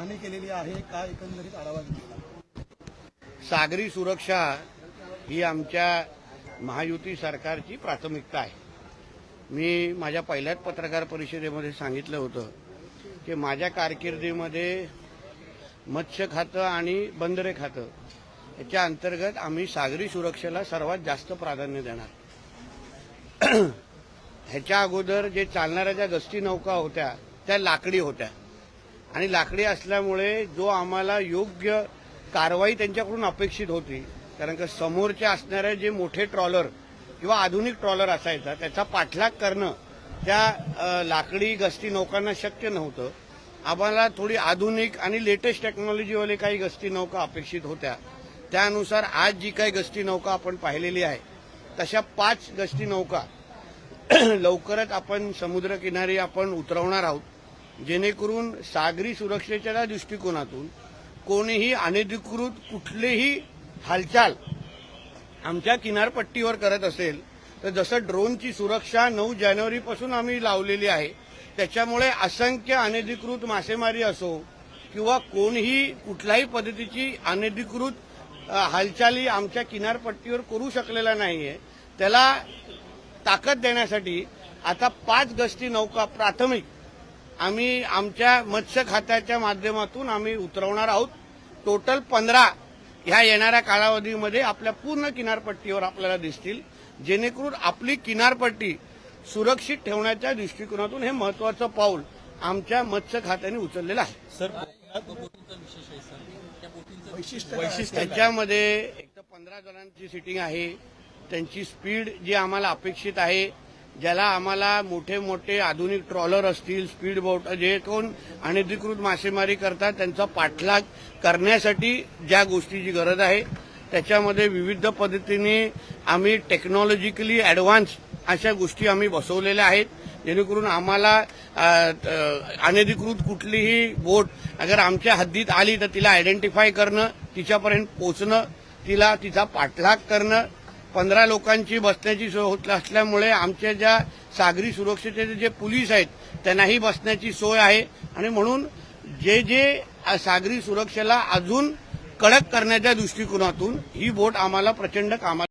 आहे का एकंदरीत आढावा घेतला? सागरी सुरक्षा ही आमच्या महायुती सरकारची प्राथमिकता आहे. मी माझ्या पहिल्याच पत्रकार परिषदेमध्ये सांगितलं होतं की माझ्या कारकिर्दीमध्ये मत्स्य खातं आणि बंदरे खातं याच्या अंतर्गत आम्ही सागरी सुरक्षेला सर्वात जास्त प्राधान्य देणार. ह्याच्या अगोदर जे चालणाऱ्या ज्या गस्ती नौका होत्या त्या लाकडी होत्या. आणि लाकडी असल्यामुळे जो आम्हाला योग्य कारवाई त्यांच्याकडून अपेक्षित होती कारण का समोरचे असणारे जे मोठे ट्रॉलर किंवा आधुनिक ट्रॉलर असायचा त्याचा पाठलाग करणं त्या लाकडी गस्ती नौकांना शक्य नव्हतं. आम्हाला थोडी आधुनिक आणि लेटेस्ट टेक्नॉलॉजीवाले काही गस्ती नौका अपेक्षित होत्या. त्यानुसार आज जी काही गस्ती नौका आपण पाहिलेली आहे तशा पाच गस्ती नौका लवकरच आपण समुद्रकिनारी आपण उतरवणार आहोत. जेणेकरून सागरी सुरक्षेच्या दृष्टिकोनातून कोणीही अनधिकृत कुठलेही हालचाल आमच्या किनारपट्टीवर करत असेल तर जसं ड्रोनची सुरक्षा नऊ जानेवारीपासून आम्ही लावलेली आहे त्याच्यामुळे असंख्य अनधिकृत मासेमारी असो किंवा कोणीही कुठल्याही पद्धतीची अनधिकृत हालचाली आमच्या किनारपट्टीवर करू शकलेला नाहीये त्याला ताकद देण्यासाठी आता पाच गस्ती नौका प्राथमिक आम्ही आमच्या मत्स्य खात्याच्या माध्यमातून आम्ही उतरवणार आहोत. टोटल पंधरा ह्या येणाऱ्या कालावधीमध्ये आपल्या पूर्ण किनारपट्टीवर आपल्याला दिसतील. जेणेकरून आपली किनारपट्टी सुरक्षित ठेवण्याच्या दृष्टिकोनातून हे महत्वाचं पाऊल आमच्या मत्स्य खात्याने उचललेलं आहे. सर? त्याच्यामध्ये एक तर पंधरा जणांची सिटिंग आहे. त्यांची स्पीड जी आम्हाला अपेक्षित आहे. ज्याला आम्हाला मोठे मोठे आधुनिक ट्रॉलर असतील स्पीड बोट जे कोण अनधिकृत मासेमारी करतात त्यांचा पाठलाग करण्यासाठी ज्या गोष्टीची गरज आहे त्याच्यामध्ये विविध पद्धतीने आम्ही टेक्नॉलॉजिकली ॲडव्हान्स अशा गोष्टी आम्ही बसवलेल्या आहेत. जेणेकरून आम्हाला अनधिकृत कुठलीही बोट अगर आमच्या हद्दीत आली तर तिला आयडेंटिफाय करणं तिच्यापर्यंत पोचणं तिला तिचा पाठलाग करणं पंधरा लोकांची बसण्याची सोय होत असल्यामुळे आमच्या ज्या सागरी सुरक्षेचे जे पोलीस आहेत त्यांनाही बसण्याची सोय आहे. आणि म्हणून जे जे सागरी सुरक्षेला अजून कडक करण्याच्या दृष्टिकोनातून ही बोट आम्हाला प्रचंड कामाला